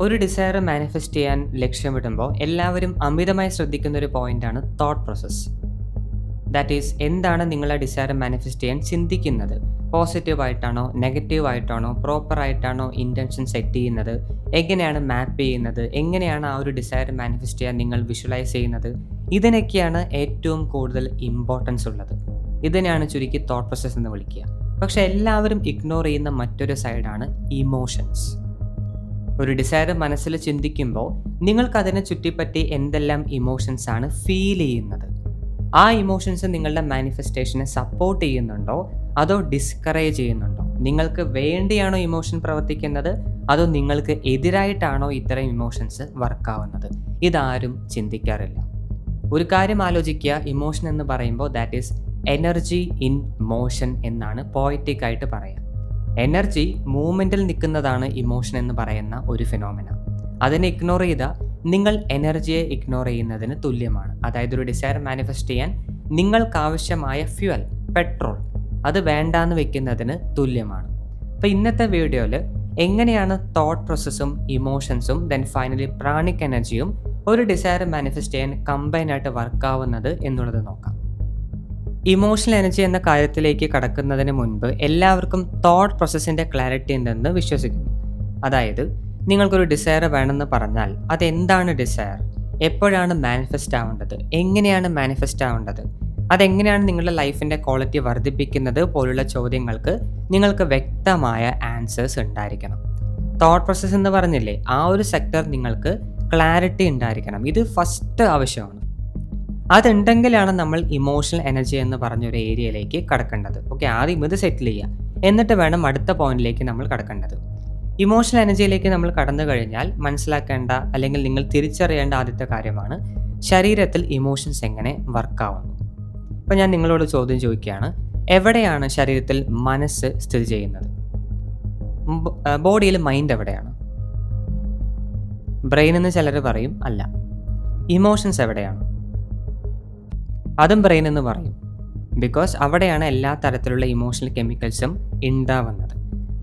ഒരു desire manifest ചെയ്യാൻ ലക്ഷ്യമിടുമ്പോൾ എല്ലാവരും അമിതമായി ശ്രദ്ധിക്കുന്ന ഒരു പോയിന്റാണ് തോട്ട് പ്രോസസ്സ് ദാറ്റ് ഈസ് എന്താണ് നിങ്ങൾ ആ ഡിസയർ മാനിഫെസ്റ്റ് ചെയ്യാൻ ചിന്തിക്കുന്നത്? പോസിറ്റീവ് ആയിട്ടാണോ നെഗറ്റീവ് ആയിട്ടാണോ പ്രോപ്പർ ആയിട്ടാണോ ഇന്റൻഷൻ സെറ്റ് ചെയ്യുന്നത്? എങ്ങനെയാണ് മാപ്പ് ചെയ്യുന്നത്? എങ്ങനെയാണ് ആ ഒരു ഡിസയർ മാനിഫെസ്റ്റ് ചെയ്യാൻ നിങ്ങൾ വിഷ്വലൈസ് ചെയ്യുന്നത്? ഇതിനൊക്കെയാണ് ഏറ്റവും കൂടുതൽ ഇമ്പോർട്ടൻസ് ഉള്ളത്. ഇതിനെയാണ് ചുരുക്കി തോട്ട് പ്രോസസ്സ് എന്ന് വിളിക്കുക. പക്ഷെ എല്ലാവരും ഇഗ്നോർ ചെയ്യുന്ന മറ്റൊരു സൈഡാണ് ഇമോഷൻസ് ഒരു ഡിസയർ മനസ്സിൽ ചിന്തിക്കുമ്പോൾ നിങ്ങൾക്ക് അതിനെ ചുറ്റിപ്പറ്റി എന്തെല്ലാം ഇമോഷൻസ് ആണ് ഫീൽ ചെയ്യുന്നത്? ആ ഇമോഷൻസ് നിങ്ങളുടെ മാനിഫെസ്റ്റേഷനെ സപ്പോർട്ട് ചെയ്യുന്നുണ്ടോ? അതോ ഡിസ്കറേജ് ചെയ്യുന്നുണ്ടോ? നിങ്ങൾക്ക് വേണ്ടിയാണോ ഇമോഷൻ പ്രവർത്തിക്കുന്നത്? അതോ നിങ്ങൾക്ക് എതിരായിട്ടാണോ ഇത്തരം ഇമോഷൻസ് വർക്കാവുന്നത് ഇതാരും ചിന്തിക്കാറില്ല. ഒരു കാര്യം ആലോചിക്കുക ഇമോഷൻ എന്ന് പറയുമ്പോൾ that is energy in motion എന്നാണ് പോയറ്റിക് ആയിട്ട് പറയാം. എനർജി മൂവ്മെന്റിൽ നിൽക്കുന്നതാണ് ഇമോഷൻ എന്ന് പറയുന്ന ഒരു ഫിനോമിന. അതിനെ ഇഗ്നോർ ചെയ്താൽ നിങ്ങൾ എനർജിയെ ഇഗ്നോർ ചെയ്യുന്നതിന് തുല്യമാണ്. അതായത് ഒരു ഡിസയർ മാനിഫെസ്റ്റ് ചെയ്യാൻ നിങ്ങൾക്കാവശ്യമായ ഫ്യുവൽ പെട്രോൾ അത് വേണ്ടാന്ന് വെക്കുന്നതിന് തുല്യമാണ്. അപ്പോൾ ഇന്നത്തെ വീഡിയോയിൽ എങ്ങനെയാണ് തോട്ട് പ്രോസസ്സും ഇമോഷൻസും ദെൻ ഫൈനലി പ്രാണിക് എനർജിയും ഒരു ഡിസയർ മാനിഫെസ്റ്റ് ചെയ്യാൻ കമ്പൈനായിട്ട് വർക്കാവുന്നത് എന്നുള്ളത് നോക്കാം. ഇമോഷണൽ എനർജി എന്ന കാര്യത്തിലേക്ക് കടക്കുന്നതിന് മുൻപ് എല്ലാവർക്കും തോട്ട് പ്രോസസ്സിന്റെ ക്ലാരിറ്റി ഉണ്ടെന്ന് വിശ്വസിക്കുന്നു. അതായത് നിങ്ങൾക്കൊരു ഡിസയർ വേണമെന്ന് പറഞ്ഞാൽ അതെന്താണ് ഡിസയർ എപ്പോഴാണ് മാനിഫെസ്റ്റ് ആവേണ്ടത്? എങ്ങനെയാണ് മാനിഫെസ്റ്റ് ആവേണ്ടത്? അതെങ്ങനെയാണ് നിങ്ങളുടെ ലൈഫിന്റെ ക്വാളിറ്റി വർദ്ധിപ്പിക്കുന്നത് പോലുള്ള ചോദ്യങ്ങൾക്ക് നിങ്ങൾക്ക് വ്യക്തമായ ആൻസേഴ്സ് ഉണ്ടായിരിക്കണം. തോട്ട് പ്രോസസ്സ് എന്ന് പറഞ്ഞില്ലേ ആ ഒരു സെക്ടർ നിങ്ങൾക്ക് ക്ലാരിറ്റി ഉണ്ടായിരിക്കണം. ഇത് ഫസ്റ്റ് ആവശ്യമാണ്. അതുണ്ടെങ്കിലാണ് നമ്മൾ ഇമോഷണൽ എനർജി എന്ന് പറഞ്ഞൊരു ഏരിയയിലേക്ക് കടക്കേണ്ടത്. ഓക്കെ ആദ്യം ഇത് സെറ്റിൽ ചെയ്യുക എന്നിട്ട് വേണം അടുത്ത പോയിന്റിലേക്ക് നമ്മൾ കടക്കേണ്ടത്. ഇമോഷണൽ എനർജിയിലേക്ക് നമ്മൾ കടന്നു കഴിഞ്ഞാൽ മനസ്സിലാക്കേണ്ട അല്ലെങ്കിൽ നിങ്ങൾ തിരിച്ചറിയേണ്ട ആദ്യത്തെ കാര്യമാണ് ശരീരത്തിൽ ഇമോഷൻസ് എങ്ങനെ വർക്കാവുന്നു ഇപ്പം ഞാൻ നിങ്ങളോട് ചോദ്യം ചോദിക്കുകയാണ്. എവിടെയാണ് ശരീരത്തിൽ മനസ്സ് സ്ഥിതി ചെയ്യുന്നത്? ബോഡിയിൽ മൈൻഡ് എവിടെയാണ്? ബ്രെയിൻ എന്ന് ചിലർ പറയും അല്ല. ഇമോഷൻസ് എവിടെയാണ്? അതും ബ്രെയിൻ എന്ന് പറയും. ബിക്കോസ് അവിടെയാണ് എല്ലാ തരത്തിലുള്ള ഇമോഷണൽ കെമിക്കൽസും ഉണ്ടാവുന്നത്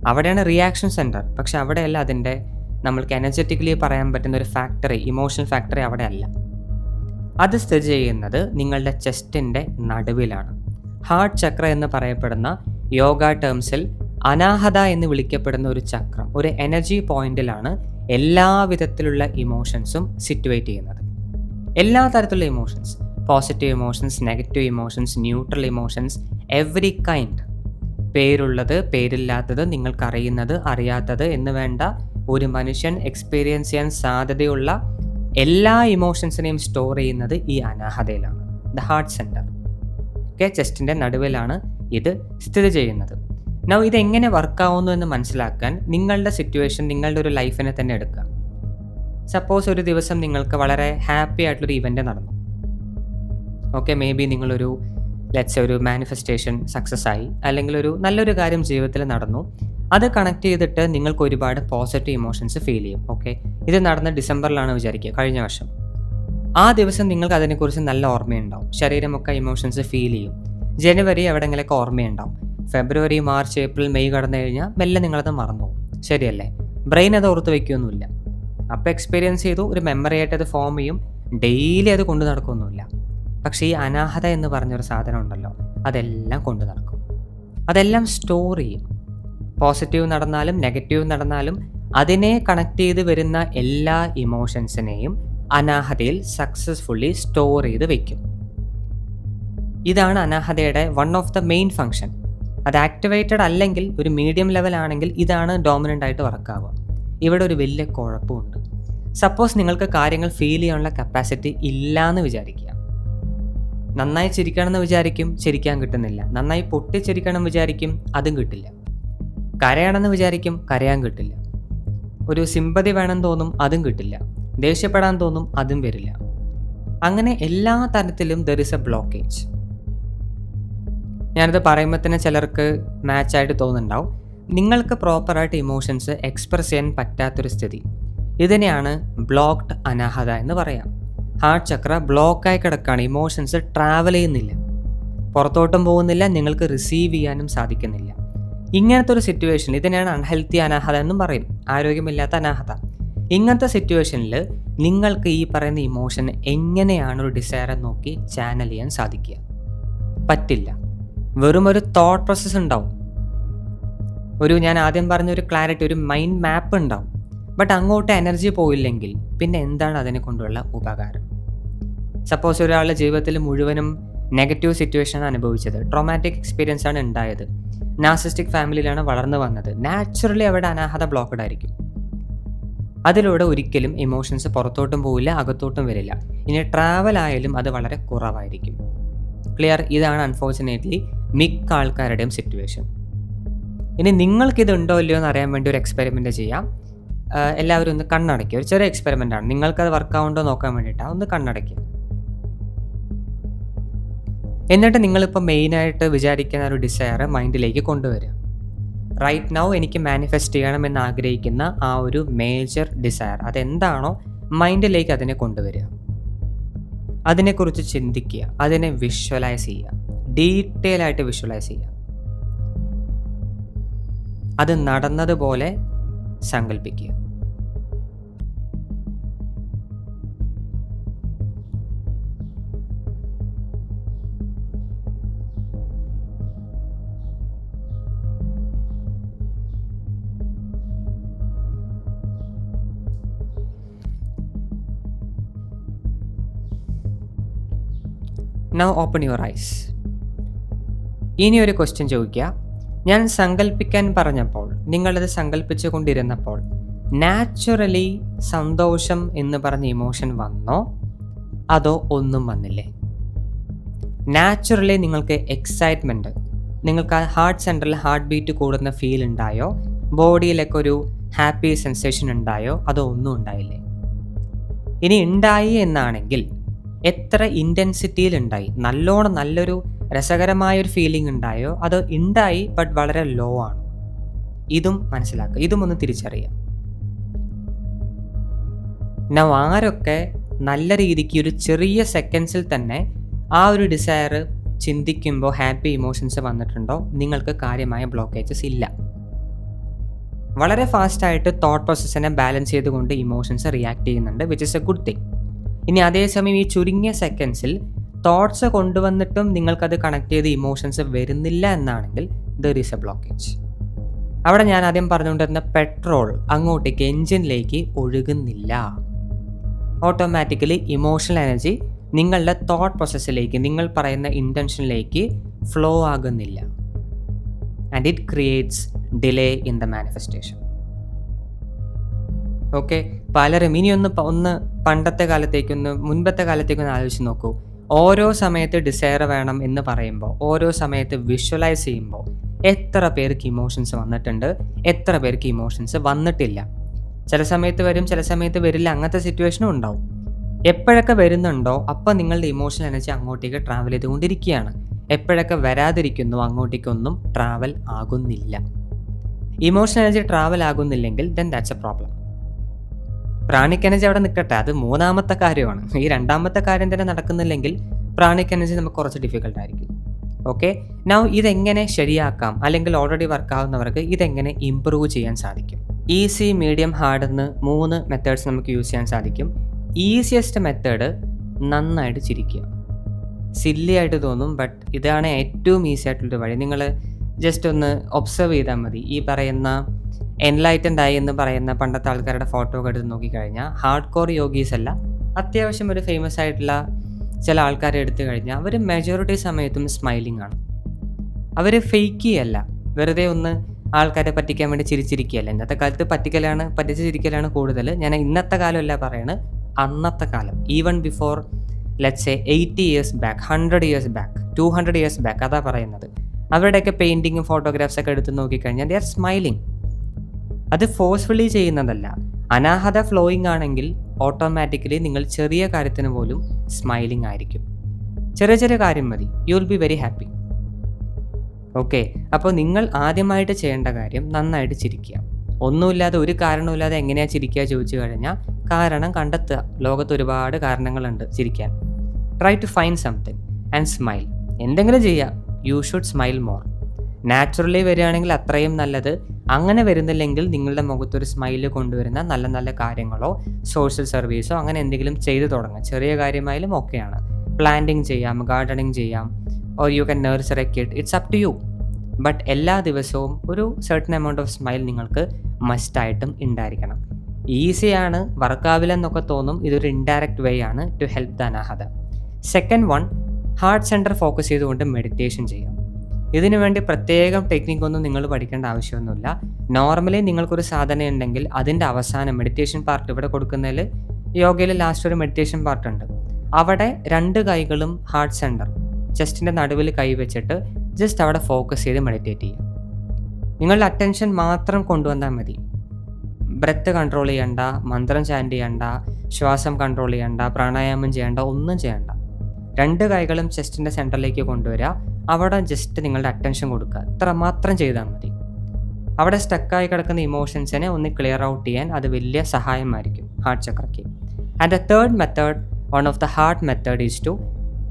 അവിടെയാണ് റിയാക്ഷൻ സെന്റർ പക്ഷെ അവിടെയല്ല അതിന്റെ നമ്മൾക്ക് എനർജറ്റിക്കലി പറയാൻ പറ്റുന്ന ഒരു ഫാക്ടറി ഇമോഷണൽ ഫാക്ടറി അവിടെയല്ല. അത് സ്ഥിതി ചെയ്യുന്നത് നിങ്ങളുടെ ചെസ്റ്റിന്റെ നടുവിലാണ്. ഹാർട്ട് ചക്ര എന്ന് പറയപ്പെടുന്ന യോഗ ടേംസിൽ അനാഹത എന്ന് വിളിക്കപ്പെടുന്ന ഒരു ചക്രം ഒരു എനർജി പോയിന്റിലാണ് എല്ലാ വിധത്തിലുള്ള ഇമോഷൻസും സിറ്റുവേറ്റ് ചെയ്യുന്നത്. എല്ലാ തരത്തിലുള്ള emotions positive emotions negative emotions neutral emotions every kind പേരുള്ളത് പേരില്ലാത്തത് നിങ്ങൾക്കറിയുന്നത് അറിയാത്തത് എന്ന് വേണ്ട ഒരു മനുഷ്യൻ എക്സ്പീരിയൻസ് ചെയ്യാൻ സാധ്യതയുള്ള എല്ലാ ഇമോഷൻസിനെയും സ്റ്റോർ ചെയ്യുന്നത് ഈ അനാഹതയിലാണ്. ദ ഹാർട്ട് സെന്റർ ഓക്കെ ചെസ്റ്റിന്റെ നടുവിലാണ് ഇത് സ്ഥിതി ചെയ്യുന്നത്. നൗ ഇതെങ്ങനെ വർക്കാവുന്നു എന്ന് മനസ്സിലാക്കാൻ നിങ്ങളുടെ സിറ്റുവേഷൻ നിങ്ങളുടെ ഒരു ലൈഫിനെ തന്നെ എടുക്കുക. സപ്പോസ് ഒരു ദിവസം നിങ്ങൾക്ക് വളരെ ഹാപ്പി ആയിട്ടുള്ളൊരു ഇവന്റ് നടന്നു. ഓക്കെ മേ ബി നിങ്ങളൊരു ലെറ്റ്സ് ഒരു മാനിഫെസ്റ്റേഷൻ സക്സസ് ആയി അല്ലെങ്കിൽ ഒരു നല്ലൊരു കാര്യം ജീവിതത്തിൽ നടന്നു. അത് കണക്ട് ചെയ്തിട്ട് നിങ്ങൾക്ക് ഒരുപാട് പോസിറ്റീവ് ഇമോഷൻസ് ഫീൽ ചെയ്യും. ഓക്കെ ഇത് നടന്ന ഡിസംബറിലാണ് വിചാരിക്കുക കഴിഞ്ഞ വർഷം. ആ ദിവസം നിങ്ങൾക്ക് അതിനെക്കുറിച്ച് നല്ല ഓർമ്മയുണ്ടാവും. ശരീരമൊക്കെ ഇമോഷൻസ് ഫീൽ ചെയ്യും. ജനുവരി എവിടെങ്കിലൊക്കെ ഓർമ്മയുണ്ടാവും. ഫെബ്രുവരി മാർച്ച് ഏപ്രിൽ മെയ് കടന്നു കഴിഞ്ഞാൽ മെല്ലെ നിങ്ങളത് മറന്നു ശരിയല്ലേ? ബ്രെയിൻ അത് ഓർത്ത് വയ്ക്കുകയൊന്നുമില്ല അപ്പോൾ എക്സ്പീരിയൻസ് ചെയ്തു ഒരു മെമ്മറി ആയിട്ട് അത് ഫോം ചെയ്യും. ഡെയിലി അത് കൊണ്ടു നടക്കുകയൊന്നുമില്ല പക്ഷേ ഈ അനാഹത എന്ന് പറഞ്ഞൊരു സാധനം ഉണ്ടല്ലോ അതെല്ലാം കൊണ്ടു നടക്കും. അതെല്ലാം സ്റ്റോർ ചെയ്യും. പോസിറ്റീവ് നടന്നാലും നെഗറ്റീവ് നടന്നാലും അതിനെ കണക്ട് ചെയ്ത് വരുന്ന എല്ലാ ഇമോഷൻസിനെയും അനാഹതയിൽ സക്സസ്ഫുള്ളി സ്റ്റോർ ചെയ്ത് വെക്കും. ഇതാണ് അനാഹതയുടെ one of the main function അത് ആക്ടിവേറ്റഡ് അല്ലെങ്കിൽ ഒരു മീഡിയം ലെവൽ ആണെങ്കിൽ ഇതാണ് ഡോമിനന്റ് ആയിട്ട് വർക്കാവുക ഇവിടെ ഒരു വലിയ കുഴപ്പമുണ്ട്. സപ്പോസ് നിങ്ങൾക്ക് കാര്യങ്ങൾ ഫീൽ ചെയ്യാനുള്ള കപ്പാസിറ്റി ഇല്ല എന്ന് വിചാരിക്കുക. നന്നായി ചിരിക്കണമെന്ന് വിചാരിക്കും ചിരിക്കാൻ കിട്ടുന്നില്ല. നന്നായി പൊട്ടിച്ചിരിക്കണം വിചാരിക്കും അതും കിട്ടില്ല. കരയണമെന്ന് വിചാരിക്കും കരയാൻ കിട്ടില്ല. ഒരു സിമ്പതി വേണം തോന്നും അതും കിട്ടില്ല. ദേഷ്യപ്പെടാൻ തോന്നും അതും വരില്ല. അങ്ങനെ എല്ലാ തരത്തിലും ദർ ഇസ് എ ബ്ലോക്കേജ് ഞാനിത് പറയുമ്പോൾ തന്നെ ചിലർക്ക് മാച്ചായിട്ട് തോന്നുന്നുണ്ടാവും. നിങ്ങൾക്ക് പ്രോപ്പറായിട്ട് ഇമോഷൻസ് എക്സ്പ്രസ് ചെയ്യാൻ പറ്റാത്തൊരു സ്ഥിതി. ഇതിനെയാണ് ബ്ലോക്ക്ഡ് അനാഹത എന്ന് പറയാം. ഹാർട്ട് ചക്ര ബ്ലോക്കായി കിടക്കുകയാണ് ഇമോഷൻസ് ട്രാവൽ ചെയ്യുന്നില്ല. പുറത്തോട്ടും പോകുന്നില്ല. നിങ്ങൾക്ക് റിസീവ് ചെയ്യാനും സാധിക്കുന്നില്ല. ഇങ്ങനത്തെ ഒരു സിറ്റുവേഷൻ ഇതിനെയാണ് അൺഹെൽത്തി അനാഹത എന്നും പറയും. ആരോഗ്യമില്ലാത്ത അനാഹത. ഇങ്ങനത്തെ സിറ്റുവേഷനിൽ നിങ്ങൾക്ക് ഈ പറയുന്ന ഇമോഷൻ എങ്ങനെയാണ് ഒരു ഡിസയറെ നോക്കി ചാനൽ ചെയ്യാൻ സാധിക്കുക? പറ്റില്ല. വെറും ഒരു തോട്ട് പ്രോസസ്സ് ഉണ്ടാവും. ഒരു ഞാൻ ആദ്യം പറഞ്ഞ ഒരു ക്ലാരിറ്റി ഒരു മൈൻഡ് മാപ്പ് ഉണ്ടാവും. ബട്ട് അങ്ങോട്ട് എനർജി പോയില്ലെങ്കിൽ പിന്നെ എന്താണ് അതിനെ കൊണ്ടുള്ള ഉപകാരം? സപ്പോസ് ഒരാളുടെ ജീവിതത്തിൽ മുഴുവനും നെഗറ്റീവ് സിറ്റുവേഷൻ അനുഭവിച്ചത്. ട്രോമാറ്റിക് എക്സ്പീരിയൻസ് ആണ് ഉണ്ടായത്. നാസിസ്റ്റിക് ഫാമിലിയിലാണ് വളർന്നു വന്നത്. നാച്ചുറലി അവിടെ അനാഹത ബ്ലോക്കഡ് ആയിരിക്കും. അതിലൂടെ ഒരിക്കലും ഇമോഷൻസ് പുറത്തോട്ടും പോവില്ല അകത്തോട്ടും വരില്ല. ഇനി ട്രാവൽ ആയാലും അത് വളരെ കുറവായിരിക്കും. ക്ലിയർ ഇതാണ് അൺഫോർച്ചുനേറ്റ്ലി മിക്ക ആൾക്കാരുടെയും സിറ്റുവേഷൻ ഇനി നിങ്ങൾക്ക് ഇതുണ്ടോ ഇല്ലയോ എന്ന് അറിയാൻ വേണ്ടി ഒരു എക്സ്പെരിമെന്റ് ചെയ്യാം. എല്ലാവരും ഒന്ന് കണ്ണടയ്ക്കുക ഒരു ചെറിയ എക്സ്പെരിമെന്റ് ആണ്. നിങ്ങൾക്കത് വർക്ക് ആവുണ്ടോ നോക്കാൻ വേണ്ടിയിട്ടാണ് ഒന്ന് കണ്ണടയ്ക്കുക എന്നിട്ട് നിങ്ങളിപ്പോൾ മെയിനായിട്ട് വിചാരിക്കുന്ന ഒരു ഡിസയർ മൈൻഡിലേക്ക് കൊണ്ടുവരിക. റൈറ്റ് നൗ എനിക്ക് മാനിഫെസ്റ്റ് ചെയ്യണമെന്ന് ആഗ്രഹിക്കുന്ന ആ ഒരു മേജർ ഡിസയർ അതെന്താണോ മൈൻഡിലേക്ക് അതിനെ കൊണ്ടുവരിക. അതിനെക്കുറിച്ച് ചിന്തിക്കുക. അതിനെ വിഷ്വലൈസ് ചെയ്യുക. ഡീറ്റെയിൽ ആയിട്ട് വിഷ്വലൈസ് ചെയ്യുക. അത് നടന്നതുപോലെ സങ്കല്പിക്കുക നൗ ഓപ്പൺ യുവർ ഐസ് ഇനി ഒരു ക്വസ്റ്റ്യൻ ചോദിക്കുക. ഞാൻ സങ്കല്പിക്കാൻ പറഞ്ഞപ്പോൾ നിങ്ങളത് സങ്കല്പിച്ചു കൊണ്ടിരുന്നപ്പോൾ നാച്ചുറലി സന്തോഷം എന്ന് പറഞ്ഞ ഇമോഷൻ വന്നോ? അതോ ഒന്നും വന്നില്ലേ? നാച്ചുറലി നിങ്ങൾക്ക് എക്സൈറ്റ്മെന്റ് നിങ്ങൾക്ക് ആ ഹാർട്ട് സെന്ററിൽ ഹാർട്ട് ബീറ്റ് കൂടുന്ന ഫീൽ ഉണ്ടായോ? ബോഡിയിലൊക്കെ ഒരു ഹാപ്പി സെൻസേഷൻ ഉണ്ടായോ? അതോ ഒന്നും ഉണ്ടായില്ലേ? ഇനി ഉണ്ടായി എന്നാണെങ്കിൽ എത്ര ഇന്റൻസിറ്റിയിൽ ഉണ്ടായി? നല്ലോണം നല്ലൊരു രസകരമായൊരു ഫീലിംഗ് ഉണ്ടായോ? അത് ഉണ്ടായി ബട്ട് വളരെ ലോ ആണ്? ഇതും മനസ്സിലാക്കുക. ഇതും ഒന്ന് തിരിച്ചറിയാം നൗ ആരൊക്കെ നല്ല രീതിക്ക് ഒരു ചെറിയ സെക്കൻഡ്സിൽ തന്നെ ആ ഒരു ഡിസയർ ചിന്തിക്കുമ്പോൾ ഹാപ്പി ഇമോഷൻസ് വന്നിട്ടുണ്ടോ? നിങ്ങൾക്ക് കാര്യമായ ബ്ലോക്കേജസ് ഇല്ല. വളരെ ഫാസ്റ്റായിട്ട് തോട്ട് പ്രോസസ്സിനെ ബാലൻസ് ചെയ്തുകൊണ്ട് ഇമോഷൻസ് റിയാക്ട് ചെയ്യുന്നുണ്ട് which is a good thing ഇനി അതേസമയം ഈ ചുരുങ്ങിയ സെക്കൻഡ്സിൽ തോട്ട്സ് കൊണ്ടുവന്നിട്ടും നിങ്ങൾക്കത് കണക്ട് ചെയ്ത് ഇമോഷൻസ് വരുന്നില്ല എന്നാണെങ്കിൽ ദർ ഈസ് എ ബ്ലോക്കേജ് അവിടെ ഞാൻ ആദ്യം പറഞ്ഞുകൊണ്ടിരുന്ന പെട്രോൾ അങ്ങോട്ടേക്ക് എൻജിനിലേക്ക് ഒഴുകുന്നില്ല. ഓട്ടോമാറ്റിക്കലി ഇമോഷണൽ എനർജി നിങ്ങളുടെ തോട്ട് പ്രോസസ്സിലേക്ക് നിങ്ങൾ പറയുന്ന ഇന്റൻഷനിലേക്ക് ഫ്ലോ ആകുന്നില്ല. And it creates delay in the manifestation okay പലരും ഇനിയൊന്ന് ഒന്ന് ഒന്ന് പണ്ടത്തെ കാലത്തേക്കൊന്ന് മുൻപത്തെ കാലത്തേക്കൊന്ന് ആലോചിച്ച് നോക്കൂ. ഓരോ സമയത്ത് ഡിസയർ വേണം എന്ന് പറയുമ്പോൾ ഓരോ സമയത്ത് വിഷ്വലൈസ് ചെയ്യുമ്പോൾ എത്ര പേർക്ക് ഇമോഷൻസ് വന്നിട്ടുണ്ട്? എത്ര പേർക്ക് ഇമോഷൻസ് വന്നിട്ടില്ല? ചില സമയത്ത് വരും ചില സമയത്ത് വരില്ല. അങ്ങനത്തെ സിറ്റുവേഷനും ഉണ്ടാവും. എപ്പോഴൊക്കെ വരുന്നുണ്ടോ അപ്പോൾ നിങ്ങളുടെ ഇമോഷണൽ എനർജി അങ്ങോട്ടേക്ക് ട്രാവൽ ചെയ്തുകൊണ്ടിരിക്കുകയാണ്. എപ്പോഴൊക്കെ വരാതിരിക്കുന്നു അങ്ങോട്ടേക്കൊന്നും ട്രാവൽ ആകുന്നില്ല. Emotional energy travel ആകുന്നില്ലെങ്കിൽ then that's a problem pranic energy അവിടെ നിൽക്കട്ടെ. അത് മൂന്നാമത്തെ കാര്യമാണ്. ഈ രണ്ടാമത്തെ കാര്യം തന്നെ നടക്കുന്നില്ലെങ്കിൽ പ്രാണിക് എനർജി നമുക്ക് കുറച്ച് ഡിഫിക്കൽട്ട് ആയിരിക്കും. ഓക്കെ നൗ ഇതെങ്ങനെ ശരിയാക്കാം? അല്ലെങ്കിൽ ഓൾറെഡി വർക്കാവുന്നവർക്ക് ഇതെങ്ങനെ ഇമ്പ്രൂവ് ചെയ്യാൻ സാധിക്കും? ഈസി മീഡിയം ഹാർഡ് എന്ന് മൂന്ന് മെത്തേഡ്സ് നമുക്ക് യൂസ് ചെയ്യാൻ സാധിക്കും. ഈസിയസ്റ്റ് മെത്തേഡ് നന്നായിട്ട് ചിരിക്കുക. സില്ലി ആയിട്ട് തോന്നും ബട്ട് ഇതാണ് ഏറ്റവും ഈസി ആയിട്ടുള്ളൊരു വഴി. നിങ്ങൾ ജസ്റ്റ് ഒന്ന് ഒബ്സർവ് ചെയ്താൽ മതി. ഈ പറയുന്ന എൻലൈറ്റൻഡ് ആയി എന്ന് പറയുന്ന പണ്ടത്തെ ആൾക്കാരുടെ ഫോട്ടോ എടുത്ത് നോക്കിക്കഴിഞ്ഞാൽ ഹാർഡ് കോർ യോഗീസ് അല്ല അത്യാവശ്യം ഒരു ഫേമസ് ആയിട്ടുള്ള ചില ആൾക്കാരെ എടുത്തു കഴിഞ്ഞാൽ അവർ മെജോറിറ്റി സമയത്തും സ്മൈലിംഗ് ആണ്. അവർ ഫേക്ക് ചെയ്യല്ല. വെറുതെ ഒന്ന് ആൾക്കാരെ പറ്റിക്കാൻ വേണ്ടി ചിരിച്ചിരിക്കുകയല്ല. ഇന്നത്തെ കാലത്ത് പറ്റിക്കലാണ് പറ്റിച്ച് ചിരിക്കലാണ് കൂടുതൽ. ഞാൻ ഇന്നത്തെ കാലമല്ല പറയണത് അന്നത്തെ കാലം. Even before let's a eighty years back hundred years back two hundred years back അതാ പറയുന്നത്. അവരുടെയൊക്കെ പെയിന്റിങ്ങും ഫോട്ടോഗ്രാഫ്സ് ഒക്കെ എടുത്ത് നോക്കിക്കഴിഞ്ഞാൽ ദേ ആർ സ്മൈലിംഗ് അത് ഫോഴ്സ്ഫുള്ളി ചെയ്യുന്നതല്ല. അനാഹത ഫ്ലോയിങ് ആണെങ്കിൽ ഓട്ടോമാറ്റിക്കലി നിങ്ങൾ ചെറിയ കാര്യത്തിന് പോലും സ്മൈലിംഗ് ആയിരിക്കും. ചെറിയ ചെറിയ കാര്യം മതി. You will be very happy okay അപ്പോൾ നിങ്ങൾ ആദ്യമായിട്ട് ചെയ്യേണ്ട കാര്യം നന്നായിട്ട് ചിരിക്കുക. ഒന്നുമില്ലാതെ ഒരു കാരണമില്ലാതെ എങ്ങനെയാണ് ചിരിക്കുക ചോദിച്ചു കഴിഞ്ഞാൽ കാരണം കണ്ടെത്തുക. ലോകത്ത് ഒരുപാട് കാരണങ്ങളുണ്ട് ചിരിക്കാൻ. Try to find something and smile എന്തെങ്കിലും ചെയ്യുക you should smile more naturally വരികയാണെങ്കിൽ അത്രയും നല്ലത്. അങ്ങനെ വരുന്നില്ലെങ്കിൽ നിങ്ങളുടെ മുഖത്തൊരു സ്മൈൽ കൊണ്ടുവരുന്ന നല്ല നല്ല കാര്യങ്ങളോ സോഷ്യൽ സർവീസോ അങ്ങനെ എന്തെങ്കിലും ചെയ്തു തുടങ്ങുക. ചെറിയ കാര്യമായാലും ഓക്കെയാണ് പ്ലാന്റിങ് ചെയ്യാം ഗാർഡനിങ് ചെയ്യാം or you can nurse a kid it's up to you but എല്ലാ ദിവസവും ഒരു സർട്ടൻ എമൗണ്ട് ഓഫ് സ്മൈൽ നിങ്ങൾക്ക് മസ്റ്റായിട്ടും ഉണ്ടായിരിക്കണം. ഈസിയാണ് വർക്കാവില്ലെന്നൊക്കെ തോന്നും ഇതൊരു ഇൻഡയറക്റ്റ് വേ ആണ് to help the അനാഹത second one heart center focus ചെയ്തുകൊണ്ട് മെഡിറ്റേഷൻ ചെയ്യാം. ഇതിനു വേണ്ടി പ്രത്യേകം ടെക്നിക്കൊന്നും നിങ്ങൾ പഠിക്കേണ്ട ആവശ്യമൊന്നുമില്ല. നോർമലി നിങ്ങൾക്കൊരു സാധന ഉണ്ടെങ്കിൽ അതിന്റെ അവസാനം മെഡിറ്റേഷൻ പാർട്ട് ഇവിടെ കൊടുക്കുന്നതിൽ യോഗയിൽ ലാസ്റ്റ് ഒരു മെഡിറ്റേഷൻ പാർട്ട് ഉണ്ട്. അവിടെ രണ്ട് കൈകളും ഹാർട്ട് സെന്റർ ചെസ്റ്റിന്റെ നടുവിൽ കൈ വെച്ചിട്ട് ജസ്റ്റ് അവിടെ ഫോക്കസ് ചെയ്ത് മെഡിറ്റേറ്റ് ചെയ്യുക. നിങ്ങളുടെ അറ്റൻഷൻ മാത്രം കൊണ്ടുവന്നാൽ മതി. ബ്രെത്ത് കൺട്രോൾ ചെയ്യണ്ട മന്ത്രം ചാൻഡ് ചെയ്യണ്ട ശ്വാസം കൺട്രോൾ ചെയ്യണ്ട പ്രാണായാമം ചെയ്യണ്ട ഒന്നും ചെയ്യണ്ട. രണ്ട് കൈകളും ചെസ്റ്റിന്റെ സെന്ററിലേക്ക് കൊണ്ടുവരിക അവിടെ ജസ്റ്റ് നിങ്ങളുടെ അറ്റൻഷൻ കൊടുക്കുക. ഇത്ര മാത്രം ചെയ്താൽ മതി. അവിടെ സ്റ്റക്കായി കിടക്കുന്ന ഇമോഷൻസിനെ ഒന്ന് ക്ലിയർ ഔട്ട് ചെയ്യാൻ അത് വലിയ സഹായമായിരിക്കും. Heart ചക്രയ്ക്ക് and the third method one of the heart method is to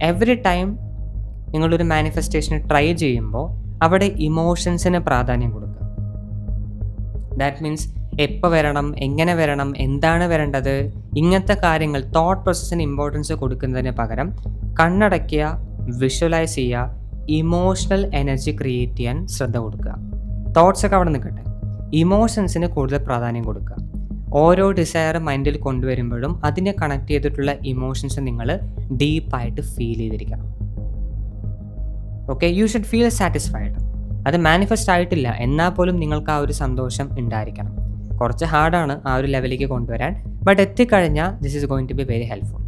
every time നിങ്ങളൊരു മാനിഫെസ്റ്റേഷൻ ട്രൈ ചെയ്യുമ്പോൾ അവിടെ ഇമോഷൻസിന് പ്രാധാന്യം കൊടുക്കുക. ദാറ്റ് മീൻസ് എപ്പോൾ വരണം എങ്ങനെ വരണം എന്താണ് വരേണ്ടത് ഇങ്ങനത്തെ കാര്യങ്ങൾ തോട്ട് പ്രോസസ്സിന് ഇമ്പോർട്ടൻസ് കൊടുക്കുന്നതിന് പകരം കണ്ണടയ്ക്കുക വിഷ്വലൈസ് ചെയ്യുക ഇമോഷണൽ എനർജി ക്രിയേറ്റ് ചെയ്യാൻ ശ്രദ്ധ കൊടുക്കുക. തോട്ട്സൊക്കെ അവിടെ നിൽക്കട്ടെ. ഇമോഷൻസിന് കൂടുതൽ പ്രാധാന്യം കൊടുക്കുക. ഓരോ ഡിസയർ മൈൻഡിൽ കൊണ്ടുവരുമ്പോഴും അതിനെ കണക്ട് ചെയ്തിട്ടുള്ള ഇമോഷൻസ് നിങ്ങൾ ഡീപ്പായിട്ട് ഫീൽ ചെയ്തിരിക്കണം. Okay you should feel satisfied അത് മാനിഫെസ്റ്റ് ആയിട്ടില്ല. എന്നാൽ പോലും നിങ്ങൾക്ക് ആ ഒരു സന്തോഷം ഉണ്ടായിരിക്കണം. കുറച്ച് ഹാർഡാണ് ആ ഒരു ലെവലിലേക്ക് കൊണ്ടുവരാൻ. ബട്ട് എത്തിക്കഴിഞ്ഞാൽ this is going to be very helpful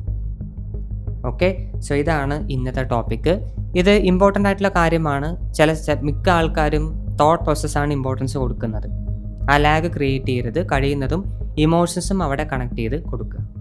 okay so ഇതാണ് ഇന്നത്തെ ടോപ്പിക്ക് ഇത് ഇമ്പോർട്ടന്റ് ആയിട്ടുള്ള കാര്യമാണ്. ചില മിക്ക ആൾക്കാരും തോട്ട് പ്രോസസ്സാണ് ഇമ്പോർട്ടൻസ് കൊടുക്കുന്നത്. ആ ലാഗ് ക്രിയേറ്റ് ചെയ്യരുത് കഴിയുന്നതും ഇമോഷൻസും അവിടെ കണക്ട് ചെയ്ത് കൊടുക്കുക.